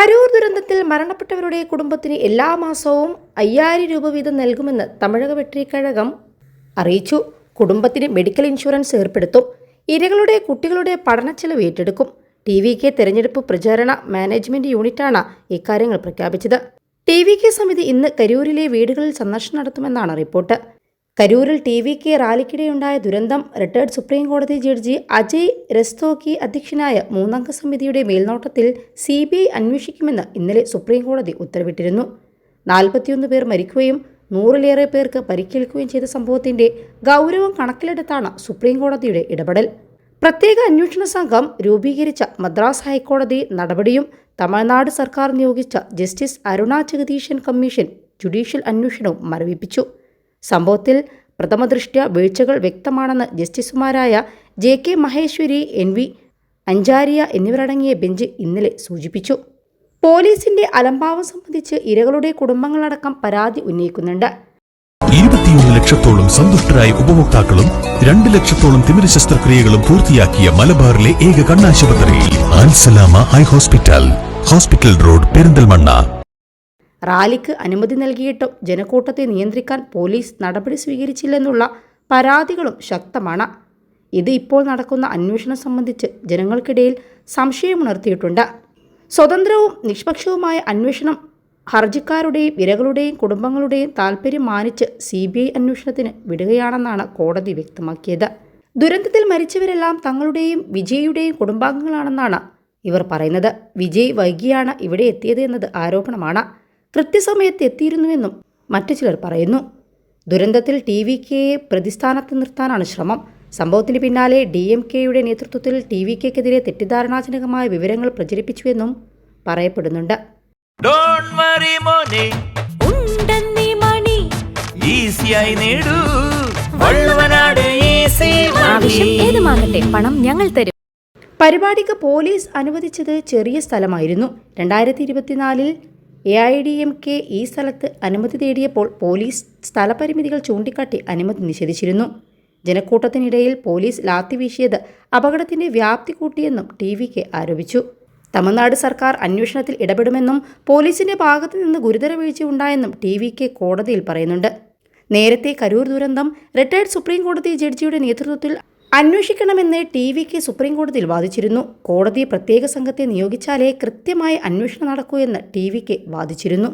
കരൂർ ദുരന്തത്തിൽ മരണപ്പെട്ടവരുടെ കുടുംബത്തിന് എല്ലാ മാസവും അയ്യായിരം രൂപ വീതം നൽകുമെന്ന് തമിഴക വെട്ടിക്കഴകം അറിയിച്ചു. കുടുംബത്തിന് മെഡിക്കൽ ഇൻഷുറൻസ് ഏർപ്പെടുത്തും. ഇരകളുടെ കുട്ടികളുടെ പഠന പഠനച്ചെലവ് ഏറ്റെടുക്കും. ടി വി കെ തെരഞ്ഞെടുപ്പ് പ്രചാരണ മാനേജ്മെന്റ് യൂണിറ്റാണ് ഇക്കാര്യങ്ങൾ പ്രഖ്യാപിച്ചത്. ടി വി കെ സമിതി ഇന്ന് കരൂരിലെ വീടുകളിൽ സന്ദർശനം നടത്തുമെന്നാണ് റിപ്പോർട്ട്. കരൂരിൽ ടി വി കെ റാലിക്കിടെയുണ്ടായ ദുരന്തം റിട്ടയർഡ് സുപ്രീം കോടതി ജഡ്ജി അജയ് രസ്തോക്കി അധ്യക്ഷനായ മൂന്നംഗ സമിതിയുടെ മേൽനോട്ടത്തിൽ സി ബി ഐ അന്വേഷിക്കുമെന്ന് ഇന്നലെ സുപ്രീം കോടതി ഉത്തരവിട്ടിരുന്നു. നാൽപ്പത്തിയൊന്ന് പേർ മരിക്കുകയും നൂറിലേറെ പേർക്ക് പരിക്കേൽക്കുകയും ചെയ്ത സംഭവത്തിന്റെ ഗൗരവം കണക്കിലെടുത്താണ് സുപ്രീം കോടതിയുടെ ഇടപെടൽ. പ്രത്യേക അന്വേഷണ സംഘം രൂപീകരിച്ച മദ്രാസ് ഹൈക്കോടതി നടപടിയും തമിഴ്നാട് സർക്കാർ നിയോഗിച്ച justice Aruna Jagadeesan commission judicial അന്വേഷണവും മരവിപ്പിച്ചു. സംഭവത്തിൽ പ്രഥമദൃഷ്ട്യ വീഴ്ചകൾ വ്യക്തമാണെന്ന് ജസ്റ്റിസുമാരായ J K Maheshwari N V Anjaria എന്നിവരടങ്ങിയ ബെഞ്ച് ഇന്നലെ സൂചിപ്പിച്ചു. പോലീസിന്റെ അലംഭാവം സംബന്ധിച്ച് ഇരകളുടെ കുടുംബങ്ങളടക്കം പരാതി ഉന്നയിക്കുന്നുണ്ട്. ഇരുപത്തിയൊന്ന് ലക്ഷത്തോളം സന്തുഷ്ടരായ ഉപഭോക്താക്കളും രണ്ട് ലക്ഷത്തോളം തിമിര ശസ്ത്രക്രിയകളും പൂർത്തിയാക്കിയ മലബാറിലെ ഏക കണ്ണാശുപത്രി ആൻസലാമ high hospital. Hospital road Perinthalmanna. റാലിക്ക് അനുമതി നൽകിയിട്ടും ജനക്കൂട്ടത്തെ നിയന്ത്രിക്കാൻ പോലീസ് നടപടി സ്വീകരിച്ചില്ലെന്നുള്ള പരാതികളും ശക്തമാണ്. ഇത് ഇപ്പോൾ നടക്കുന്ന അന്വേഷണം സംബന്ധിച്ച് ജനങ്ങൾക്കിടയിൽ സംശയമുണർത്തിയിട്ടുണ്ട്. സ്വതന്ത്രവും നിഷ്പക്ഷവുമായ അന്വേഷണം ഹർജിക്കാരുടെയും ഇരകളുടെയും കുടുംബങ്ങളുടെയും താൽപ്പര്യം മാനിച്ച് സി ബി ഐ അന്വേഷണത്തിന് വിടുകയാണെന്നാണ് കോടതി വ്യക്തമാക്കിയത്. ദുരന്തത്തിൽ മരിച്ചവരെല്ലാം തങ്ങളുടെയും വിജയിയുടെയും കുടുംബാംഗങ്ങളാണെന്നാണ് ഇവർ പറയുന്നത്. വിജയ് വൈകിയാണ് ഇവിടെ എത്തിയത് എന്നത് ആരോപണമാണ്. കൃത്യസമയത്ത് എത്തിയിരുന്നുവെന്നും മറ്റു ചിലർ പറയുന്നു. ദുരന്തത്തിൽ ടി വി കെയെ പ്രതിസ്ഥാനത്ത് നിർത്താനാണ് ശ്രമം. സംഭവത്തിന് പിന്നാലെ ഡി എം കെയുടെ നേതൃത്വത്തിൽ ടി വി കെക്കെതിരെ തെറ്റിദ്ധാരണാജനകമായ വിവരങ്ങൾ പ്രചരിപ്പിച്ചുവെന്നും പറയപ്പെടുന്നുണ്ട്. ഡോണ്ട് വറി മോനെ. ഉണ്ടെന്നീ മണി. ഈസിയായി നേടൂ. വള്ളുവനാട് ഈസി ആവശ്യം ഏതുമാകട്ടെ പണം ഞങ്ങൾ തരും. പരിപാടിക്ക് പോലീസ് അനുവദിച്ചത് ചെറിയ സ്ഥലമായിരുന്നു. രണ്ടായിരത്തി ഇരുപത്തിനാലിൽ A I D M K ഈ സ്ഥലത്ത് അനുമതി തേടിയപ്പോൾ പോലീസ് സ്ഥലപരിമിതികൾ ചൂണ്ടിക്കാട്ടി അനുമതി നിഷേധിച്ചിരുന്നു. ജനക്കൂട്ടത്തിനിടയിൽ പോലീസ് ലാത്തി വീശിയത് അപകടത്തിന്റെ വ്യാപ്തി കൂട്ടിയെന്നും ടി വി കെ ആരോപിച്ചു. തമിഴ്നാട് സർക്കാർ അന്വേഷണത്തിൽ ഇടപെടുമെന്നും പോലീസിന്റെ ഭാഗത്തു നിന്ന് ഗുരുതര വീഴ്ച ഉണ്ടായെന്നും ടി വി കെ കോടതിയിൽ പറയുന്നുണ്ട്. നേരത്തെ കരൂർ ദുരന്തം റിട്ടയർഡ് സുപ്രീം കോടതി ജഡ്ജിയുടെ നേതൃത്വത്തിൽ അന്വേഷിക്കണമെന്ന് ടി വിക്ക് സുപ്രീം കോടതിയിൽ വാദിച്ചിരുന്നു. കോടതി പ്രത്യേക സംഘത്തെ നിയോഗിച്ചാലേ കൃത്യമായ അന്വേഷണം നടക്കൂ എന്ന് ടി വിക്ക് വാദിച്ചിരുന്നു.